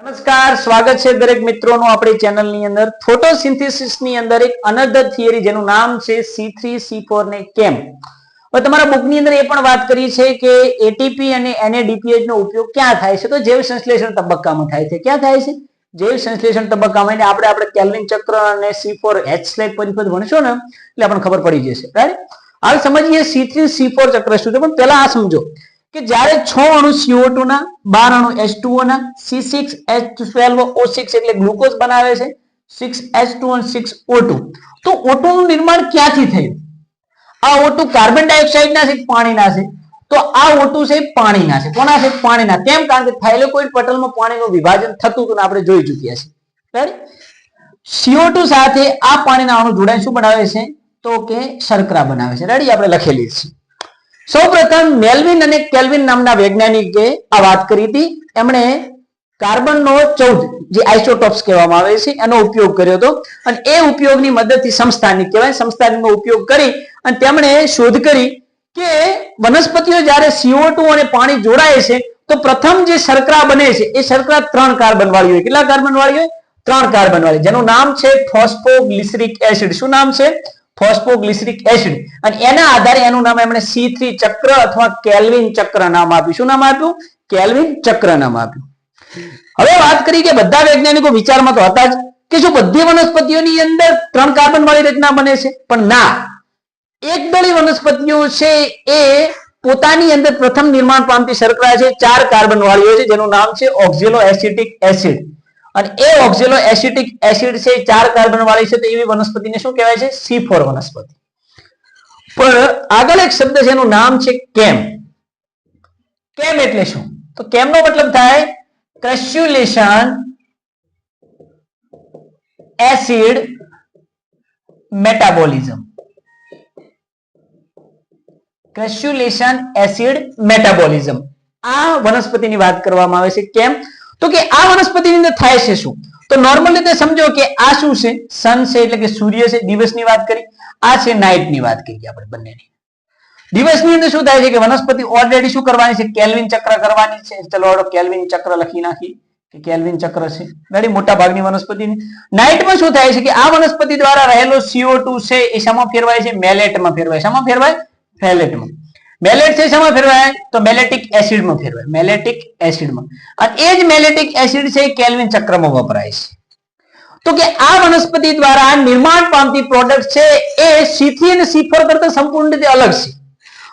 નમસ્કાર, સ્વાગત છે દરેક મિત્રોનું આપણી ચેનલની અંદર. ફોટોસિન્થેસિસની અંદર એક અનધર થિયરી જેનું નામ છે સી થ્રી, સી ફોર ને કેમ. હવે તમારા બુકની અંદર એ પણ વાત કરી છે કે એટીપી અને NADPH નો ઉપયોગ ક્યાં થાય છે? તો જૈવ સંશ્લેષણ તબક્કામાં થાય છે. ક્યાં થાય છે? જૈવ સંશ્લેષણ તબક્કામાં. એટલે આપણે આપણે કેલ્વિન ચક્ર અને સી ફોર એચ સ્લેટ પરિપથ ભણશો ને, એટલે આપણને ખબર પડી જશે. રાઈટ હવે સમજીએ સી થ્રી, સી ફોર ચક્ર શું છે? પણ પહેલા આ સમજો. કે જ્યારે છ અણુ CO2 ના, બાર અણુ H2O ના C6H12O6 એટલે ગ્લુકોઝ બનાવે છે 6H2 અને 6O2 તો O2 નું નિર્માણ ક્યાંથી થયું? આ O2 કાર્બન ડાયોક્સાઇડ ના છે, પાણીના છે. તો આ O2 છે, પાણીના છે. કોના છે? પાણીના. કેમ? કારણ કે થાઇલેકોઇડ પટલમાં પાણીનું વિભાજન થતું હતું આપણે જોઈ ચૂક્યા છે સીઓ CO2 સાથે આ પાણીના અણુ જોડાય શું બનાવે છે? તો કે શર્કરા બનાવે છે. રેડી આપણે લખેલી છે. સૌપ્રથમ મેલ્વિન અને કેલ્વિન નામના વૈજ્ઞાનિકે આ વાત કરી હતી. એમણે કાર્બનનો ચૌદ જે આઇસોટોપ્સ કહેવામાં આવે છે, એનો ઉપયોગ કર્યો હતો. અને એ ઉપયોગની મદદથી સંસ્થાની કહેવાય, સંસ્થાનીનો ઉપયોગ કરી અને તેમણે શોધ કરી કે વનસ્પતિઓ જ્યારે CO2 અને પાણી જોડાય છે, તો પ્રથમ જે શર્કરા બને છે, એ શર્કરા ત્રણ કાર્બન વાળી હોય. કેટલા કાર્બન વાળી હોય? ત્રણ કાર્બન વાળી. જેનું નામ છે ફોસ્ફોગ્લિસરિક એસિડ. શું નામ છે? Phosphoglyceric acid. અને એના આધારે એનું નામ એમણે સી થ્રી ચક્ર અથવા કેલ્વિન ચક્ર નામ આપ્યું. શું નામ આપ્યું? કેલ્વિન ચક્ર નામ આપ્યું. હવે વાત કરી કે બધા વૈજ્ઞાનિકો વિચારમાં તો હતા જ કે શું બધી વનસ્પતિઓની અંદર ત્રણ કાર્બન વાળી રચના બને છે? પણ ના. એકદળી વનસ્પતિઓ છે એ પોતાની અંદર પ્રથમ નિર્માણ પામતી શર્કરા છે. ચાર કાર્બન વાળી હોય છે જેનું નામ છે ઓક્ઝેલો એસિટિક એસિડ. અને એ ઓક્ઝેલો એસિટિક એસિડ છે ચાર કાર્બન વાળી છે, તો એવી વનસ્પતિને શું કહેવાય છે? સી વનસ્પતિ. પણ આગળ એક શબ્દ છે, એનું નામ છે કેમ. કેમ એટલે શું? તો કેમનો મતલબ થાય? Crassulacean acid metabolism. Crassulacean acid metabolism. આ વનસ્પતિની વાત કરવામાં આવે છે, કેમ? તો કે આ વનસ્પતિની અંદર થાય છે શું? તો નોર્મલ રીતે સમજો કે આ શું છે? સન છે એટલે કે સૂર્ય છે. દિવસની વાત કરી. આ છે નાઇટની વાત કરી આપણે બંનેની. દિવસની અંદર શું થાય છે કે વનસ્પતિ ઓલરેડી શું કરવાની છે? કેલ્વિન ચક્ર કરવાની છે. ચલો કેલ્વિન ચક્ર લખી નાખી કે કેલ્વિન ચક્ર છે. રેડી મોટા ભાગની વનસ્પતિ નાઇટમાં શું થાય છે કે આ વનસ્પતિ દ્વારા રહેલો સીઓ છે એ શામાં ફેરવાય છે? મેલેટમાં ફેરવાય. શામાં ફેરવાય? ફેલેટમાં મેલેટ છે શામાં ફેરવાય? તો મેલેટિક એસિડમાં ફેરવાય. મેલેટિક એસિડમાં. અને એ જ મેલેટિક એસિડ છે કેલ્વિન ચક્રમાં વપરાય છે. તો કે આ વનસ્પતિ દ્વારા નિર્માણ પામતી પ્રોડક્ટ છે એ સીથી અને સીફર કરતા સંપૂર્ણ રીતે અલગ છે.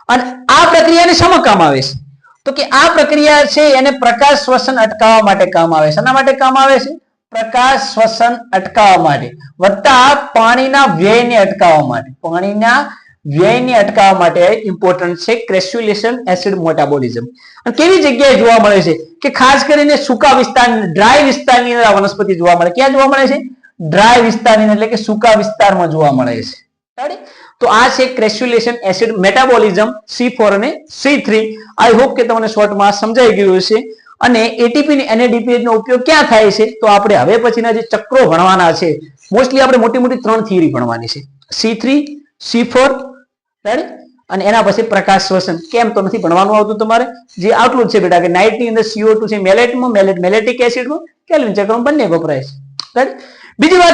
અને આ પ્રક્રિયાને શામાં કામ આવે છે? તો કે આ પ્રક્રિયા છે એને પ્રકાશ શ્વસન અટકાવવા માટે કામ આવે છે. શેના માટે કામ આવે છે? પ્રકાશ શ્વસન અટકાવવા માટે. વત્તા પાણીના વ્યયને અટકાવવા માટે. પાણીના વ્યયને અટકાવવા માટે ઇમ્પોર્ટન્ટ છે ક્રેસ્યુલેશન એસિડ મોટાબોલિઝમ અને કેવી જગ્યાએ જોવા મળે છે કે ખાસ કરીને સૂકા વિસ્તાર ડ્રાય વિસ્તારની અંદર વનસ્પતિ જોવા મળે. ક્યાં જોવા મળે છે? ડ્રાય વિસ્તારની એટલે કે સૂકા વિસ્તારમાં જોવા મળે છે. તો આ છે crassulacean acid metabolism C four અને સી થ્રી આઈ હોપ કે તમને શોર્ટમાં સમજાઈ ગયું હશે. અને એટીપી અને NADPH નો ઉપયોગ ક્યાં થાય છે? તો આપણે હવે પછીના જે ચક્રો ભણવાના છે મોસ્ટલી આપણે મોટી મોટી ત્રણ થિયરી ભણવાની છે. C three C four right અને એના પછી પ્રકાશ શ્વસન કેમ તો નથી ભણવાનું આવતું તમારે? જે આટલું છે બેટા કે નાઇટની અંદર સીઓ ટુ છે મેલેટમાં મેલેટ મેલેટિક એસિડમાં કેલ્વિન ચક્રમાં બંને વપરાય છે. રાઈટ બીજી વાત